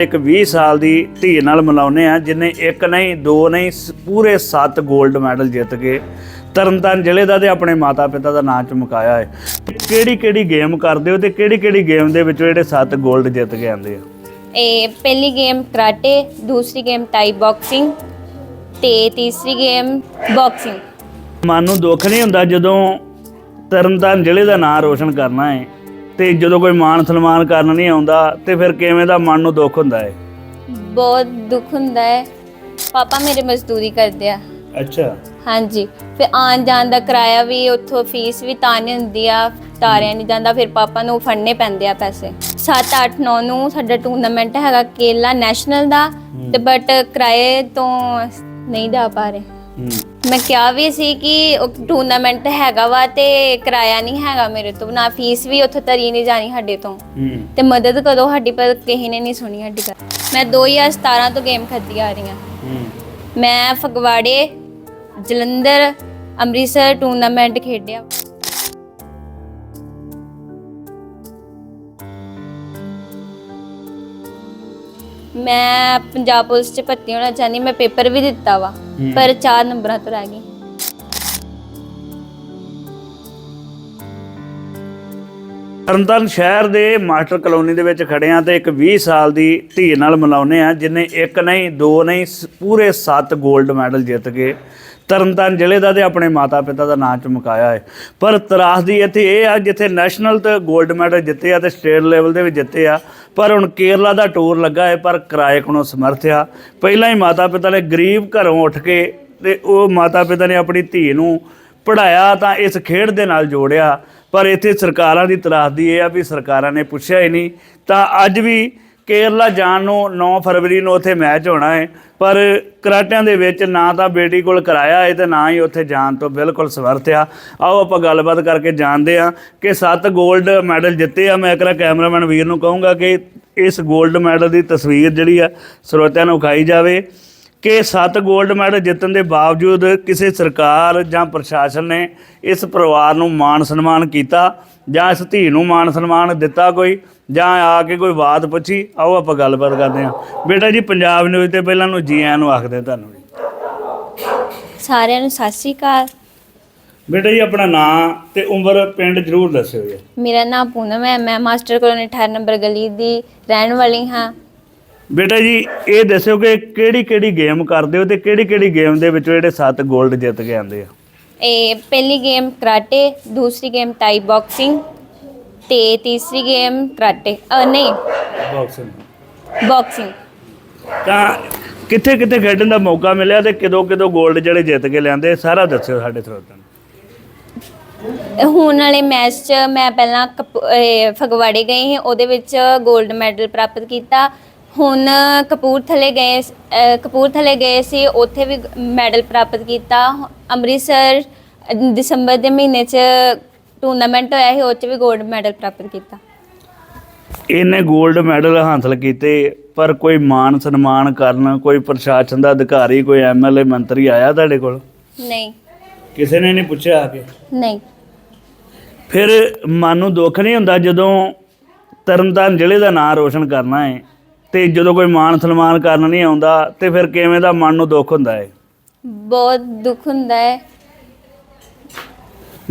ਇੱਕ 20 ਸਾਲ ਦੀ ਧੀ ਨਾਲ ਮਿਲਾਉਂਦੇ ਆ ਜਿਨੇ ਇੱਕ ਨਹੀਂ ਦੋ ਨਹੀਂ ਪੂਰੇ 7 골ਡ ਮੈਡਲ ਜਿੱਤ ਕੇ ਤਰਨਤਾਰਨ ਜ਼ਿਲ੍ਹੇ ਦਾ ਤੇ ਆਪਣੇ ਮਾਤਾ ਪਿਤਾ ਦਾ ਨਾਂ ਚਮਕਾਇਆ ਹੈ। ਕਿਹੜੀ ਕਿਹੜੀ ਗੇਮ ਕਰਦੇ ਹੋ ਤੇ ਕਿਹੜੀ ਕਿਹੜੀ ਗੇਮ ਦੇ ਵਿੱਚੋਂ ਜਿਹੜੇ 7 골ਡ ਜਿੱਤ ਕੇ ਆਂਦੇ ਆ ਇਹ ਪਹਿਲੀ ਗੇਮ ਕਰਾਟੇ ਦੂਸਰੀ ਗੇਮ ਟਾਈ ਬਾਕਸਿੰਗ ਤੇ ਤੀਸਰੀ ਗੇਮ ਬਾਕਸਿੰਗ ਮਨ ਨੂੰ ਦੁੱਖ ਨਹੀਂ ਹੁੰਦਾ ਜਦੋਂ ਤਰਨਤਾਰਨ ਜ਼ਿਲ੍ਹੇ ਦਾ ਨਾਂ ਰੋਸ਼ਨ ਕਰਨਾ ਹੈ? ਤੇ ਜਦੋਂ ਕੋਈ ਮਾਣ ਸਨਮਾਨ ਕਰਨ ਨਹੀਂ ਆਉਂਦਾ ਤੇ ਫਿਰ ਕਿਵੇਂ ਦਾ ਮਨ ਨੂੰ ਦੁੱਖ ਹੁੰਦਾ ਹੈ? ਬਹੁਤ ਦੁੱਖ ਹੁੰਦਾ ਹੈ। ਪਾਪਾ ਮੇਰੇ ਮਜ਼ਦੂਰੀ ਕਰਦੇ ਆ। ਅੱਛਾ। ਹਾਂਜੀ। ਫਿਰ ਆਉਣ ਜਾਣ ਦਾ ਕਿਰਾਇਆ ਵੀ ਉੱਥੋਂ ਫੀਸ ਵੀ ਤਾਂ ਨਹੀਂ ਹੁੰਦੀ ਆ ਤਾਰਿਆ ਨਹੀਂ ਜਾਂਦਾ ਫਿਰ ਪਾਪਾ ਨੂੰ ਫੜਨੇ ਪੈਂਦੇ ਆ ਪੈਸੇ। 7 8 9 ਨੂੰ ਸਾਡਾ ਟੂਰਨਾਮੈਂਟ ਹੈਗਾ ਕੇਲਾ ਨੈਸ਼ਨਲ ਦਾ ਤੇ ਬਟ ਕਿਰਾਏ ਤੋਂ ਨਹੀਂ ਜਾ ਪਾ ਰਹੇ। ਮੈਂ ਕਿਹਾ ਵੀ ਸੀ ਕਿ ਟੂਰਨਾਮੈਂਟ ਹੈਗਾ ਵਾ ਤੇ ਕਿਰਾਇਆ ਨਹੀਂ ਹੈਗਾ ਮੇਰੇ ਤੋਂ ਨਾ ਫੀਸ ਵੀ ਉੱਥੇ ਤਰੀ ਨਹੀਂ ਜਾਣੀ ਸਾਡੇ ਤੋਂ। ਤੇ ਮਦਦ ਕਦੋਂ ਸਾਡੀ ਪਰ ਕਿਸੇ ਨੇ ਨਹੀਂ ਸੁਣੀ ਸਾਡੀ ਗੱਲ। ਮੈਂ 2017 ਤੋਂ ਗੇਮ ਖੇਡੀ ਆ ਰਹੀ ਹਾਂ। ਮੈਂ ਫਗਵਾੜੇ ਜਲੰਧਰ ਅੰਮ੍ਰਿਤਸਰ ਟੂਰਨਾਮੈਂਟ ਖੇਡਿਆ। ਮੈਂ ਪੰਜਾਬ ਪੁਲਿਸ ਚ ਭਰਤੀ ਹੋਣਾ ਚਾਹੁੰਦੀ ਮੈਂ ਪੇਪਰ ਵੀ ਦਿੱਤਾ ਵਾ। ਪਰ 4 ਨੰਬਰਾਂ ਤੋਂ ਰਹਿ ਗਈ। ਤਰਨਤਾਰਨ ਸ਼ਹਿਰ ਦੇ ਮਾਸਟਰ ਕਲੋਨੀ ਦੇ ਵਿੱਚ ਖੜੇ ਆ ਤੇ ਇੱਕ 20 ਸਾਲ ਦੀ ਧੀ ਨਾਲ ਮਿਲਾਉਂਦੇ ਆ ਜਿਨੇ ਇੱਕ ਨਹੀਂ, ਦੋ ਨਹੀਂ ਪੂਰੇ 7 골ਡ ਮੈਡਲ ਜਿੱਤ ਕੇ ਤਰਨਤਾਰਨ ਜ਼ਿਲ੍ਹੇ ਦਾ ਤੇ ਆਪਣੇ ਮਾਤਾ ਪਿਤਾ ਦਾ ਨਾਂ ਚਮਕਾਇਆ ਹੈ। ਪਰ ਤਰਾਸਦੀ ਇੱਥੇ ਇਹ ਆ, ਜਿੱਥੇ ਨੈਸ਼ਨਲ ਤੇ 골ਡ ਮੈਡਲ ਜਿੱਤੇ ਆ ਤੇ ਸਟੇਟ ਲੈਵਲ ਦੇ ਵੀ ਜਿੱਤੇ ਆ, ਪਰ ਹੁਣ ਕੇਰਲਾ ਦਾ ਟੂਰ ਲੱਗਾ ਹੈ, ਪਰ ਕਿਰਾਏ ਕੋਲੋਂ ਸਮਰਥ ਆ। ਪਹਿਲਾਂ ਹੀ ਮਾਤਾ ਪਿਤਾ ਨੇ ਗਰੀਬ ਘਰੋਂ ਉੱਠ ਕੇ ਤੇ ਉਹ ਮਾਤਾ ਪਿਤਾ ਨੇ ਆਪਣੀ ਧੀ ਨੂੰ ਪੜਾਇਆ ਤਾਂ ਇਸ ਖੇਡ ਦੇ ਨਾਲ ਜੋੜਿਆ। ਪਰ ਇੱਥੇ ਸਰਕਾਰਾਂ ਦੀ ਤਰਾਸਦੀ ਇਹ ਆ ਵੀ ਸਰਕਾਰਾਂ ਨੇ ਪੁੱਛਿਆ ਹੀ ਨਹੀਂ। ਤਾਂ ਅੱਜ ਵੀ ਕੇਰਲਾ ਜਾਣ ਨੂੰ 9 ਫਰਵਰੀ ਨੂੰ ਉੱਥੇ ਮੈਚ ਹੋਣਾ ਹੈ ਪਰ ਕਰਾਟਿਆਂ ਦੇ ਵਿੱਚ ਨਾ ਤਾਂ ਬੇਟੀ ਕੋਲ ਕਰਾਇਆ ਹੈ ਤੇ ਨਾ ਹੀ ਉੱਥੇ ਜਾਣ ਤੋਂ ਬਿਲਕੁਲ ਸਵਰਥ ਆ ਆਓ ਆਪਾਂ ਗੱਲਬਾਤ ਕਰਕੇ ਜਾਣਦੇ ਆ ਕਿ ਸੱਤ 골ਡ ਮੈਡਲ ਜਿੱਤੇ ਆ। ਮੈਂ ਕਰਾ ਕੈਮਰਾਮੈਨ ਵੀਰ ਨੂੰ ਕਹੂੰਗਾ ਕਿ ਇਸ 골ਡ ਮੈਡਲ ਦੀ ਤਸਵੀਰ ਜਿਹੜੀ ਆ ਸਰੋਤਿਆਂ ਨੂੰ ਖਾਈ ਜਾਵੇ ਕਿ ਸੱਤ 골ਡ ਮੈਡਲ ਜਿੱਤਣ ਦੇ ਬਾਵਜੂਦ ਕਿਸੇ ਸਰਕਾਰ ਜਾਂ ਪ੍ਰਸ਼ਾਸਨ ਨੇ ਇਸ ਪਰਿਵਾਰ ਨੂੰ ਮਾਣ ਸਨਮਾਨ ਕੀਤਾ ਜਾਂ ਇਸ ਧੀ ਨੂੰ ਮਾਣ ਸਨਮਾਨ ਦਿੱਤਾ ਕੋਈ। ਜਾਂ ਆ ਕੇ ਕੋਈ ਬਾਤ ਪੁੱਛੀ ਆਓ ਆਪਾਂ ਗੱਲਬਾਤ ਕਰਦੇ ਹਾਂ। ਬੇਟਾ ਜੀ ਪੰਜਾਬ ਨਿਊਜ਼ ਤੇ ਪਹਿਲਾਂ ਨੂੰ ਜੀ ਆਇਆਂ ਨੂੰ ਆਖਦੇ ਤੁਹਾਨੂੰ ਸਾਰਿਆਂ ਨੂੰ ਸਤਿ ਸ਼੍ਰੀ ਅਕਾਲ। ਬੇਟਾ ਜੀ ਆਪਣਾ ਨਾਂ ਤੇ ਉਮਰ ਪਿੰਡ ਜ਼ਰੂਰ ਦੱਸਿਓ ਜੀ। ਮੇਰਾ ਨਾਮ ਪੂਨਮ ਹੈ ਮੈਂ ਮਾਸਟਰ ਕਲੋਨੀ 18 ਨੰਬਰ ਗਲੀ ਦੀ ਰਹਿਣ ਵਾਲੀ ਹਾਂ। ਬੇਟਾ ਜੀ ਇਹ ਦੱਸਿਓ ਕਿ ਕਿਹੜੀ ਕਿਹੜੀ ਗੇਮ ਕਰਦੇ ਹੋ ਤੇ ਕਿਹੜੀ ਕਿਹੜੀ ਗੇਮ ਦੇ ਵਿੱਚੋਂ ਜਿਹੜੇ 7 골ਡ ਜਿੱਤ ਕੇ ਆਉਂਦੇ ਆ? ਇਹ ਪਹਿਲੀ ਗੇਮ ਕਰਾਟੇ ਦੂਸਰੀ ਗੇਮ ਟਾਈ ਬਾਕਸਿੰਗ ਤੇ ਤੀਸਰੀ ਗੇਮ ਕਰਾਟੇ ਅ, ਨਹੀਂ। ਬਾਕਸਿੰਗ ਬਾਕਸਿੰਗ ਤਾਂ ਕਿੱਥੇ ਕਿੱਥੇ ਖੇਡਣ ਦਾ ਮੌਕਾ ਮਿਲਿਆ ਤੇ ਕਿਦੋਂ ਕਿਦੋਂ 골ਡ ਜਿਹੜੇ ਜਿੱਤ ਕੇ ਲਿਆਂਦੇ ਸਾਰਾ ਦੱਸਿਓ ਸਾਡੇ ਸਰੋਤਿਆਂ ਨੂੰ। ਹੁਣ ਵਾਲੇ ਮੈਚ 'ਚ ਮੈਂ ਪਹਿਲਾਂ ਕਪ- ਇਹ ਫਗਵਾੜੇ ਗਈ ਸੀ ਉਹਦੇ ਵਿੱਚ 골ਡ ਮੈਡਲ ਪ੍ਰਾਪਤ ਕੀਤਾ। ਹੁਣ ਕਪੂਰਥਲੇ ਗਏ ਸ- ਅਹ ਕਪੂਰਥਲੇ ਗਏ ਸੀ ਉੱਥੇ ਵੀ ਮੈਡਲ ਪ੍ਰਾਪਤ ਕੀਤਾ। ਅੰਮ੍ਰਿਤਸਰ ਦਸੰਬਰ ਦੇ ਮਹੀਨੇ 'ਚ ਟੂਰਨਾਮੈਂਟ ਹੋਇਆ ਸੀ ਉਹ 'ਚ ਵੀ 골ਡ ਮੈਡਲ ਪ੍ਰਾਪਤ ਕੀਤਾ। ਇਹਨੇ 골ਡ ਮੈਡਲ ਹਾਸਲ ਕੀਤੇ ਪਰ ਕੋਈ ਮਾਣ ਸਨਮਾਨ ਕਰਨ ਕੋਈ ਪ੍ਰਸ਼ਾਸਨ ਦਾ ਅਧਿਕਾਰੀ ਕੋਈ ਐਮਐਲਏ ਮੰਤਰੀ ਆਇਆ ਤੁਹਾਡੇ ਕੋਲ? ਨਹੀਂ। ਕਿਸੇ ਨੇ ਨਹੀਂ ਪੁੱਛਿਆ ਆ ਕੇ? ਨਹੀਂ। ਫਿਰ ਮਨ ਨੂੰ ਦੁੱਖ ਨਹੀਂ ਹੁੰਦਾ ਜਦੋਂ ਤਰਨਤਾਰਨ ਜ਼ਿਲ੍ਹੇ ਦਾ ਨਾਂ ਰੋਸ਼ਨ ਕਰਨਾ ਹੈ ਤੇ ਜਦੋਂ ਕੋਈ ਮਾਣ ਸਨਮਾਨ ਕਰਨ ਨਹੀਂ ਆਉਂਦਾ ਤੇ ਫਿਰ ਕਿਵੇਂ ਦਾ ਮਨ ਨੂੰ ਦੁੱਖ ਹੁੰਦਾ ਹੈ ਬਹੁਤ ਦੁੱਖ ਹੁੰਦਾ ਹੈ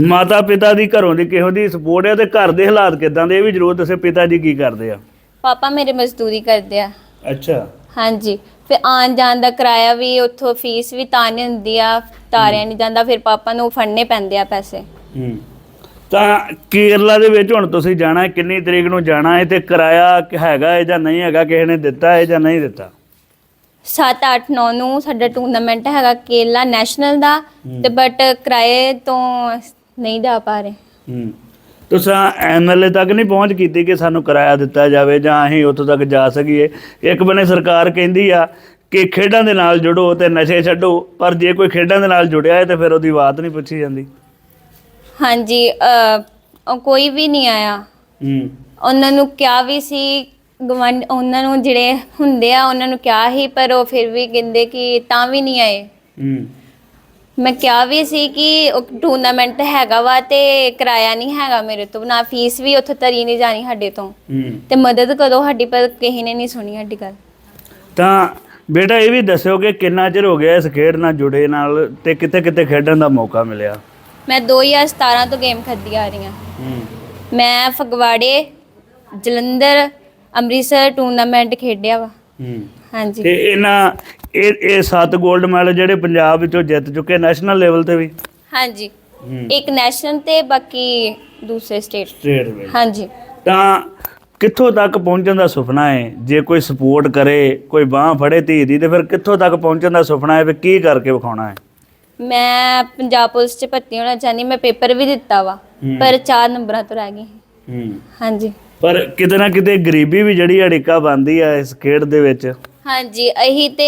ਮਾਤਾ ਪਿਤਾ ਦੀ ਘਰੋਂ ਦੀ ਕਿਹੋ ਦੀ ਸਪੋਰਟ ਹੈ ਤੇ ਘਰ ਦੇ ਹਾਲਾਤ ਕਿਦਾਂ ਦੇ ਇਹ ਵੀ ਜ਼ਰੂਰ ਦੱਸੇ ਪਿਤਾ ਜੀ ਕੀ ਕਰਦੇ ਆ? ਪਾਪਾ ਮੇਰੇ ਮਜ਼ਦੂਰੀ ਕਰਦੇ ਆ। ਅੱਛਾ। ਹਾਂਜੀ। ਫਿਰ ਆਉਣ ਜਾਣ ਦਾ ਕਿਰਾਇਆ ਵੀ ਉੱਥੋਂ ਫੀਸ ਵੀ ਤਾਂ ਨਹੀਂ ਹੁੰਦੀ ਆ ਤਾਰਿਆ ਨਹੀਂ ਜਾਂਦਾ ਫਿਰ ਪਾਪਾ ਨੂੰ ਫੜਨੇ ਪੈਂਦੇ ਆ ਪੈਸੇ। ਹੂੰ। ਤਾਂ ਕੇਰਲਾ ਦੇ ਵਿੱਚ ਹੁਣ ਤੁਸੀਂ ਜਾਣਾ ਹੈ ਕਿੰਨੀ ਤਰੀਕ ਨੂੰ ਜਾਣਾ ਹੈ ਤੇ ਕਿਰਾਇਆ ਕਿ ਹੈਗਾ ਹੈ ਜਾਂ ਨਹੀਂ ਹੈਗਾ ਕਿਸੇ ਨੇ ਦਿੱਤਾ ਹੈ ਜਾਂ ਨਹੀਂ ਦਿੱਤਾ? 7 8 9 ਨੂੰ ਸਾਡਾ ਟੂਰਨਾਮੈਂਟ ਹੈਗਾ ਕੇਲਾ ਨੈਸ਼ਨਲ ਦਾ ਤੇ ਬਟ ਕਿਰਾਏ ਤੋਂ ਨਹੀਂ ਜਾ ਪਾ ਰਹੇ। ਹੂੰ। ਤੁਸੀਂ ਐਮਐਲਏ ਤੱਕ ਨਹੀਂ ਪਹੁੰਚ ਕੀਤੀ ਕਿ ਸਾਨੂੰ ਕਿਰਾਇਆ ਦਿੱਤਾ ਜਾਵੇ ਜਾਂ ਅਸੀਂ ਉੱਥੋਂ ਤੱਕ ਜਾ ਸਕੀਏ? ਇੱਕ ਬੰਨੇ ਸਰਕਾਰ ਕਹਿੰਦੀ ਆ ਕਿ ਖੇਡਾਂ ਦੇ ਨਾਲ ਜੁੜੋ ਤੇ ਨਸ਼ੇ ਛੱਡੋ ਪਰ ਜੇ ਕੋਈ ਖੇਡਾਂ ਦੇ ਨਾਲ ਜੁੜਿਆ ਹੈ ਤੇ ਫਿਰ ਉਹਦੀ ਬਾਤ ਨਹੀਂ ਪੁੱਛੀ ਜਾਂਦੀ। ਹਾਂਜੀ ਅ, ਕੋਈ ਵੀ ਨਹੀਂ ਆਇਆ। ਹੂੰ। ਉਹਨਾਂ ਨੂੰ ਕਿਹਾ ਵੀ ਸੀ ਗਵੰਡ ਉਹਨਾਂ ਨੂੰ ਜਿਹੜੇ ਹੁੰਦੇ ਆ ਉਹਨਾਂ ਨੂੰ ਕਿਹਾ ਹੀ ਪਰ ਉਹ ਫਿਰ ਵੀ ਕਹਿੰਦੇ ਕਿ ਤਾਂ ਵੀ ਨਹੀਂ ਆਏ। ਹੂੰ। ਮੈਂ ਕਿਹਾ ਵੀ ਸੀ ਕਿ ਟੂਰਨਾਮੈਂਟ ਹੈਗਾ ਵਾ ਤੇ ਕਿਰਾਇਆ ਨਹੀਂ ਹੈਗਾ ਮੇਰੇ ਤੋਂ ਨਾ ਫੀਸ ਵੀ ਉੱਥੇ ਤਰੀ ਨਹੀਂ ਜਾਣੀ ਸਾਡੇ ਤੋਂ। ਹੂੰ। ਤੇ ਮਦਦ ਕਰੋ ਸਾਡੀ ਪਰ ਕਿਸੇ ਨੇ ਨਹੀਂ ਸੁਣੀ ਸਾਡੀ ਗੱਲ। ਤਾਂ ਬੇਟਾ ਇਹ ਵੀ ਦੱਸਿਓ ਕਿ ਕਿੰਨਾ ਚਿਰ ਹੋ ਗਿਆ ਇਸ ਖੇਡ ਨਾਲ ਜੁੜੇ ਨਾਲ ਤੇ ਕਿਤੇ ਕਿਤੇ ਖੇਡਣ ਦਾ ਮੌਕਾ ਮਿਲਿਆ? ਮੈਂ 2017 ਤੋਂ ਗੇਮ ਖੇਡਦੀ ਆ ਰਹੀ ਹਾਂ। ਹੂੰ। ਮੈਂ ਫਗਵਾੜੇ ਜਲੰਧਰ ਅੰਮ੍ਰਿਤਸਰ ਟੂਰਨਾਮੈਂਟ ਖੇਡਿਆ ਵਾ। ਹੂੰ। ਹਾਂਜੀ। ਤੇ ਇਹਨਾਂ ਇਹ ਇਹ ਸੱਤ 골ਡ ਮੈਡਲ ਜਿਹੜੇ ਪੰਜਾਬ ਵਿੱਚੋਂ ਜਿੱਤ ਚੁੱਕੇ ਨੈਸ਼ਨਲ ਲੈਵਲ ਤੇ ਵੀ? ਹਾਂਜੀ। ਇੱਕ ਨੈਸ਼ਨਲ ਤੇ ਬਾਕੀ ਦੂਸਰੇ ਸਟੇਟ ਸਟੇਟ ਵਿੱਚ। ਹਾਂਜੀ। ਤਾਂ ਕਿੱਥੋਂ ਤੱਕ ਪਹੁੰਚਣ ਦਾ ਸੁਪਨਾ ਹੈ? ਜੇ ਕੋਈ ਸਪੋਰਟ ਕਰੇ ਕੋਈ ਬਾਹ ਫੜੇ ਧੀ ਦੀ ਤੇ ਫਿਰ ਕਿੱਥੋਂ ਤੱਕ ਪਹੁੰਚਣ ਦਾ ਸੁਪਨਾ ਹੈ ਵੀ ਕੀ ਕਰਕੇ ਵਿਖਾਉਣਾ ਹੈ? ਮੈਂ ਪੰਜਾਬ ਪੁਲਿਸ ਚ ਭਰਤੀ ਹੋਣਾ ਚਾਹੁੰਦੀ ਮੈਂ ਪੇਪਰ ਵੀ ਦਿੱਤਾ ਵਾ। ਪਰ 4 ਨੰਬਰਾਂ ਤੋਂ ਰਹਿ ਗਈ। ਹੂੰ। ਹਾਂਜੀ। ਪਰ ਕਿਤੇ ਨਾ ਕਿਤੇ ਗਰੀਬੀ ਵੀ ਜਿਹੜੀ ਅੜਿੱਕਾ ਬੰਦੀ ਆ ਇਸ ਖੇਡ ਦੇ ਵਿੱਚ। ਹਾਂਜੀ ਅਹੀ ਤੇ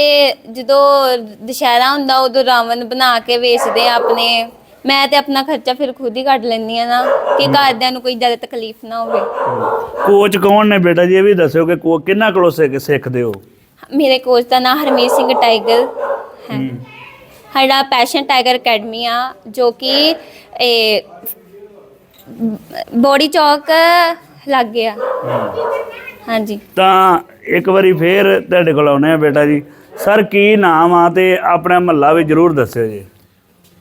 ਜਦੋਂ ਦੁਸ਼ਹਿਰਾ ਹੁੰਦਾ ਉਦੋਂ ਰਾਵਣ ਬਣਾ ਕੇ ਵੇਚਦੇ ਆ ਆਪਣੇ। ਮੈਂ ਤੇ ਆਪਣਾ ਖਰਚਾ ਫਿਰ ਖੁਦ ਹੀ ਕੱਢ ਲੈਂਦੀ ਆ ਨਾ ਕਿ ਘਰਦਿਆਂ ਨੂੰ ਕੋਈ ਜ਼ਿਆਦਾ ਤਕਲੀਫ ਨਾ ਹੋਵੇ। ਕੋਚ ਕੌਣ ਨੇ ਬੇਟਾ ਜੀ? ਇਹ ਵੀ ਦੱਸਿਓ ਕਿ ਕੋ ਕਿੰਨਾ ਕੋਲੋਂ ਸਿੱਖ ਸਿੱਖਦੇ ਹੋ? ਮੇਰੇ ਕੋਚ ਦਾ ਨਾਮ ਹਰਮੀਤ ਸਿੰਘ ਟਾਈਗਰ ਹੈ। ਸਾਡਾ ਪੈਸ਼ਨ ਟਾਈਗਰ ਅਕੈਡਮੀ ਆ ਜੋ ਕਿ ਇਹ ਬੋਡੀ ਚੌਕ ਲੱਗ ਗਿਆ। ਹਾਂਜੀ। ਤਾਂ ਇੱਕ ਵਾਰੀ ਫੇਰ ਤੁਹਾਡੇ ਕੋਲ ਆਉਨੇ ਆ ਬੇਟਾ ਜੀ। ਸਰ ਕੀ ਨਾਮ ਆ ਤੇ ਆਪਣਾ ਮਹੱਲਾ ਵੀ ਜਰੂਰ ਦੱਸਿਓ ਜੀ।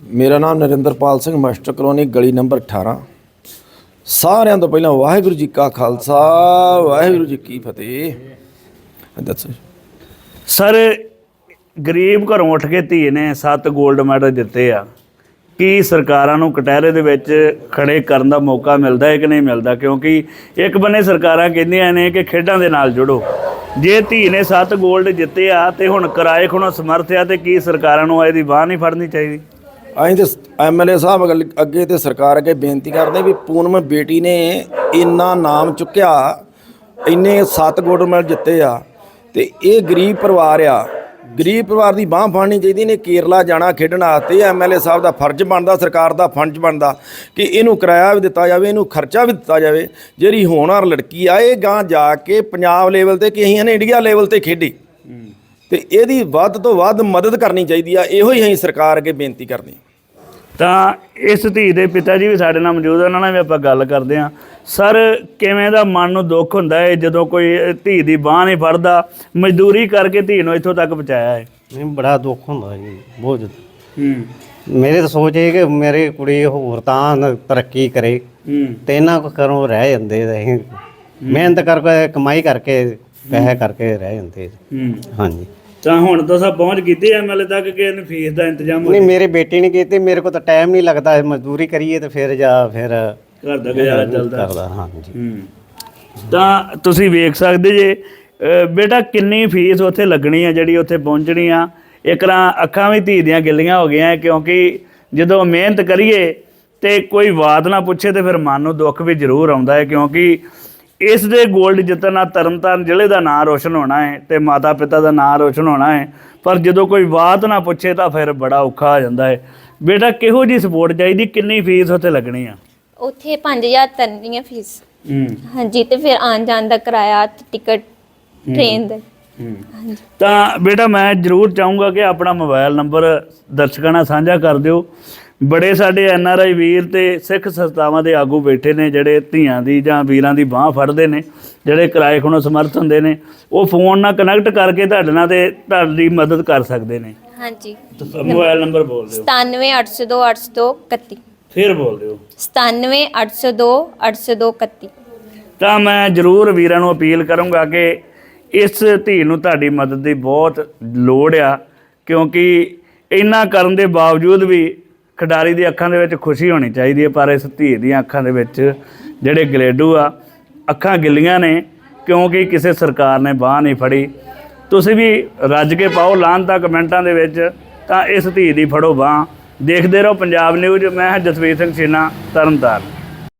ਮੇਰਾ ਨਾਮ ਨਰਿੰਦਰਪਾਲ ਸਿੰਘ ਮਾਸਟਰ ਕਲੋਨੀ ਗਲੀ ਨੰਬਰ 18 ਸਾਰਿਆਂ ਤੋਂ ਪਹਿਲਾਂ ਵਾਹਿਗੁਰੂ ਜੀ ਕਾ ਖਾਲਸਾ ਵਾਹਿਗੁਰੂ ਜੀ ਕੀ ਫਤਿਹ। ਦੱਸੋ ਜੀ। ਸਰ ਗਰੀਬ ਘਰੋਂ ਉੱਠ ਕੇ ਧੀ ਨੇ 7 골ਡ ਮੈਡਲ ਜਿੱਤੇ ਆ। ਕੀ ਸਰਕਾਰਾਂ ਨੂੰ ਕਟਹਿਰੇ ਦੇ ਵਿੱਚ ਖੜੇ ਕਰਨ ਦਾ ਮੌਕਾ ਮਿਲਦਾ ਹੈ ਕਿ ਨਹੀਂ ਮਿਲਦਾ? ਕਿਉਂਕਿ ਇੱਕ ਬੰਨੇ ਸਰਕਾਰਾਂ ਕਹਿੰਦੀਆਂ ਨੇ ਕਿ ਖੇਡਾਂ ਦੇ ਨਾਲ ਜੁੜੋ। ਜੇ ਧੀ ਨੇ 7 골ਡ ਜਿੱਤੇ ਆ ਤੇ ਹੁਣ ਕਿਰਾਏ ਖੁਣੋਂ ਸਮਰਥ ਆ ਤੇ ਕੀ ਸਰਕਾਰਾਂ ਨੂੰ ਇਹਦੀ ਬਾਹ ਨਹੀਂ ਫੜਨੀ ਚਾਹੀਦੀ? ਅਸੀਂ ਤੇ ਐਮਐਲਏ ਸਾਹਿਬ ਅੱਗੇ- ਅੱਗੇ ਤੇ ਸਰਕਾਰ ਅੱਗੇ ਬੇਨਤੀ ਕਰਦੇ ਵੀ ਪੂਨਮ ਬੇਟੀ ਨੇ ਇੰਨਾ ਨਾਮ ਚੁੱਕਿਆ, ਇੰਨੇ ਸੱਤ ਗੋਲਡ ਮੈਡਲ ਜਿੱਤੇ ਆ ਤੇ ਇਹ ਗਰੀਬ ਪਰਿਵਾਰ ਆ ਗਰੀਬ ਪਰਿਵਾਰ ਦੀ ਬਾਹ ਫੜਨੀ ਚਾਹੀਦੀ ਨੇ ਕੇਰਲਾ ਜਾਣਾ ਖੇਡਣ ਵਾਸਤੇ ਐਮਐਲਏ ਸਾਹਿਬ ਦਾ ਫਰਜ਼ ਬਣਦਾ ਸਰਕਾਰ ਦਾ ਫਰਜ਼ ਬਣਦਾ ਕਿ ਇਹਨੂੰ ਕਿਰਾਇਆ ਵੀ ਦਿੱਤਾ ਜਾਵੇ ਇਹਨੂੰ ਖਰਚਾ ਵੀ ਦਿੱਤਾ ਜਾਵੇ। ਜਿਹੜੀ ਹੋਣਹਾਰ ਲੜਕੀ ਆ ਇਹ ਗਾਂ ਜਾ ਕੇ ਪੰਜਾਬ ਲੈਵਲ ਤੇ ਕਿ ਅਸੀਂ ਇਹਨੇ ਇੰਡੀਆ ਲੈਵਲ ਤੇ ਖੇਡੀ। ਤੇ ਇਹਦੀ ਵੱਧ ਤੋਂ ਵੱਧ ਮਦਦ ਕਰਨੀ ਚਾਹੀਦੀ ਆ ਇਹੋ ਹੀ ਅਸੀਂ ਸਰਕਾਰ ਅੱਗੇ ਬੇਨਤੀ ਕਰਦੇ ਹਾਂ ਤਾਂ ਇਸ ਧੀ ਦੇ ਪਿਤਾ ਜੀ ਵੀ ਸਾਡੇ ਨਾਲ ਮੌਜੂਦ ਆ ਉਹਨਾਂ ਨਾਲ ਵੀ ਆਪਾਂ ਗੱਲ ਕਰਦੇ ਹਾਂ। ਸਰ ਕਿਵੇਂ ਦਾ ਮਨ ਨੂੰ ਦੁੱਖ ਹੁੰਦਾ ਹੈ ਜਦੋਂ ਕੋਈ ਧੀ ਦੀ ਬਾਹ ਨਹੀਂ ਫੜਦਾ? ਮਜ਼ਦੂਰੀ ਕਰਕੇ ਧੀ ਨੂੰ ਇੱਥੋਂ ਤੱਕ ਪਹੁੰਚਾਇਆ ਹੈ। ਨਹੀਂ ਬੜਾ ਦੁੱਖ ਹੁੰਦਾ ਜੀ ਬਹੁਤ ਜ਼ਿਆਦਾ। ਹੂੰ। ਮੇਰੇ ਤਾਂ ਸੋਚ ਇਹ ਕਿ ਮੇਰੀ ਕੁੜੀ ਹੋਰ ਤਾਂ ਨ- ਤਰੱਕੀ ਕਰੇ। ਹੂੰ। ਤੇ ਇਹਨਾਂ ਕੋ ਘਰੋਂ ਰਹਿ ਜਾਂਦੇ ਅਸੀਂ। ਮਿਹਨਤ ਕਰਕੇ ਕਮਾਈ ਕਰਕੇ ਪੈਸੇ ਕਰਕੇ ਰਹਿ ਜਾਂਦੇ ਹੂੰ। ਹਾਂਜੀ। ਤਾਂ ਹੁਣ ਤਾਂ ਸਭ ਪਹੁੰਚ ਕੀਤੀ ਐਮਐਲਏ ਤੱਕ ਕਿ ਇਹਨੂੰ ਫੀਸ ਦਾ ਇੰਤਜ਼ਾਮ ਹੋ ਨਹੀਂ ਮੇਰੇ ਬੇਟੀ ਨੇ ਕੀਤੀ ਮੇਰੇ ਕੋ ਤਾਂ ਟਾਈਮ ਨਹੀਂ ਲੱਗਦਾ ਮਜ਼ਦੂਰੀ ਕਰੀਏ ਤੇ ਫਿਰ ਜਾ ਫਿਰ ਘਰ ਦਾ ਗੁਜ਼ਾਰਾ ਚੱਲਦਾ। ਕਰਦਾ ਹਾਂਜੀ। ਹੂੰ। ਤਾਂ ਤੁਸੀਂ ਵੇਖ ਸਕਦੇ ਜੇ ਬੇਟਾ ਕਿੰਨੀ ਫੀਸ ਉੱਥੇ ਲੱਗਣੀ ਆ ਜਿਹੜੀ ਉੱਥੇ ਪਹੁੰਚਣੀ ਆ। ਇਕਰਾਂ ਅੱਖਾਂ ਵੀ ਧੀ ਦੀਆਂ ਗਿੱਲੀਆਂ ਹੋ ਗਈਆਂ ਕਿਉਂਕਿ ਜਦੋਂ ਮਿਹਨਤ ਕਰੀਏ ਤੇ ਕੋਈ ਬਾਤ ਨਾ ਪੁੱਛੇ ਤੇ ਫਿਰ ਮਨ ਨੂੰ ਦੁੱਖ ਵੀ ਜ਼ਰੂਰ ਆਉਂਦਾ ਹੈ ਕਿਉਂਕਿ ਇਸ ਦੇ 골ਡ ਜਿੱਤਣ ਨਾਲ ਤਰਨਤਾਰਨ ਜ਼ਿਲ੍ਹੇ ਦਾ ਨਾਂ ਰੋਸ਼ਨ ਹੋਣਾ ਹੈ ਤੇ ਮਾਤਾ ਪਿਤਾ ਦਾ ਨਾਂ ਰੋਸ਼ਨ ਹੋਣਾ ਹੈ। ਪਰ ਜਦੋਂ ਕੋਈ ਬਾਤ ਨਾ ਪੁੱਛੇ ਤਾਂ ਫਿਰ ਬੜਾ ਔਖਾ ਹੋ ਜਾਂਦਾ ਹੈ। ਬੇਟਾ ਕਿਹੋ ਜੀ ਸਪੋਰਟ ਚਾਹੀਦੀ? ਕਿੰਨੀ ਫੀਸ ਉੱਥੇ ਲੱਗਣੀ ਆ? ਉੱਥੇ 5000 ਤਨਨੀ ਹੈ ਫੀਸ ਹੂੰ। ਹਾਂਜੀ ਤੇ ਫਿਰ ਆਉਣ ਜਾਣ ਦਾ ਕਿਰਾਇਆ ਤੇ ਟਿਕਟ ਟ੍ਰੇਨ ਦਾ। ਤਾਂ ਬੇਟਾ ਮੈਂ ਜ਼ਰੂਰ ਚਾਹੂੰਗਾ ਕਿ ਆਪਣਾ ਮੋਬਾਈਲ ਨੰਬਰ ਦਰਸ਼ਕਾਂ ਨਾਲ ਸਾਂਝਾ ਕਰ ਦਿਓ। ਬੜੇ ਸਾਡੇ ਐਨ ਆਰ ਆਈ ਵੀਰ ਤੇ ਸਿੱਖ ਸੰਸਥਾਵਾਂ ਦੇ ਆਗੂ ਬੈਠੇ ਨੇ ਜਿਹੜੇ ਧੀਆਂ ਦੀ ਜਾਂ ਵੀਰਾਂ ਦੀ ਬਾਹ ਫੜਦੇ ਨੇ ਜਿਹੜੇ ਕਿਰਾਏ ਖੁਣੋਂ ਸਮਰਥ ਹੁੰਦੇ ਨੇ ਉਹ ਫੋਨ ਨਾਲ ਕਨੈਕਟ ਕਰਕੇ ਤੁਹਾਡੇ ਨਾਲ ਤੇ ਤੁਹਾਡੀ ਮਦਦ ਕਰ ਸਕਦੇ ਨੇ। ਹਾਂਜੀ। ਮੋਬਾਈਲ ਨੰਬਰ ਬੋਲ ਦਿਓ। 97802 831 ਫਿਰ ਬੋਲ ਦਿਓ। 97802 831 ਤਾਂ ਮੈਂ ਜ਼ਰੂਰ ਵੀਰਾਂ ਨੂੰ ਅਪੀਲ ਕਰੂੰਗਾ ਕਿ ਇਸ ਧੀ ਨੂੰ ਤੁਹਾਡੀ ਮਦਦ ਦੀ ਬਹੁਤ ਲੋੜ ਆ ਕਿਉਂਕਿ ਇੰਨਾ ਕਰਨ ਦੇ ਬਾਵਜੂਦ ਵੀ ਖਿਡਾਰੀ ਦੀ ਅੱਖਾਂ ਦੇ ਵਿੱਚ ਖੁਸ਼ੀ ਹੋਣੀ ਚਾਹੀਦੀ ਹੈ, ਪਰ ਇਸ ਧੀ ਦੀਆਂ ਅੱਖਾਂ ਦੇ ਵਿੱਚ ਜਿਹੜੇ ਗਲੇਡੂ ਆ, ਅੱਖਾਂ ਗਿੱਲੀਆਂ ਨੇ, ਕਿਉਂਕਿ ਕਿਸੇ ਸਰਕਾਰ ਨੇ ਬਾਹ ਨਹੀਂ ਫੜੀ। ਤੁਸੀਂ ਵੀ ਰੱਜ ਕੇ ਪਾਓ ਲਾਂਤਾ ਕਮੈਂਟਾਂ ਦੇ ਵਿੱਚ, ਤਾਂ ਇਸ ਧੀ ਦੀ ਫੜੋ ਬਾਹ। ਦੇਖਦੇ ਰਹੋ ਪੰਜਾਬ ਨਿਊਜ਼, ਮੈਂ ਹਾਂ ਜਸਵੀਰ ਸਿੰਘ ਛੀਨਾ, ਤਰਨਤਾਰਨ।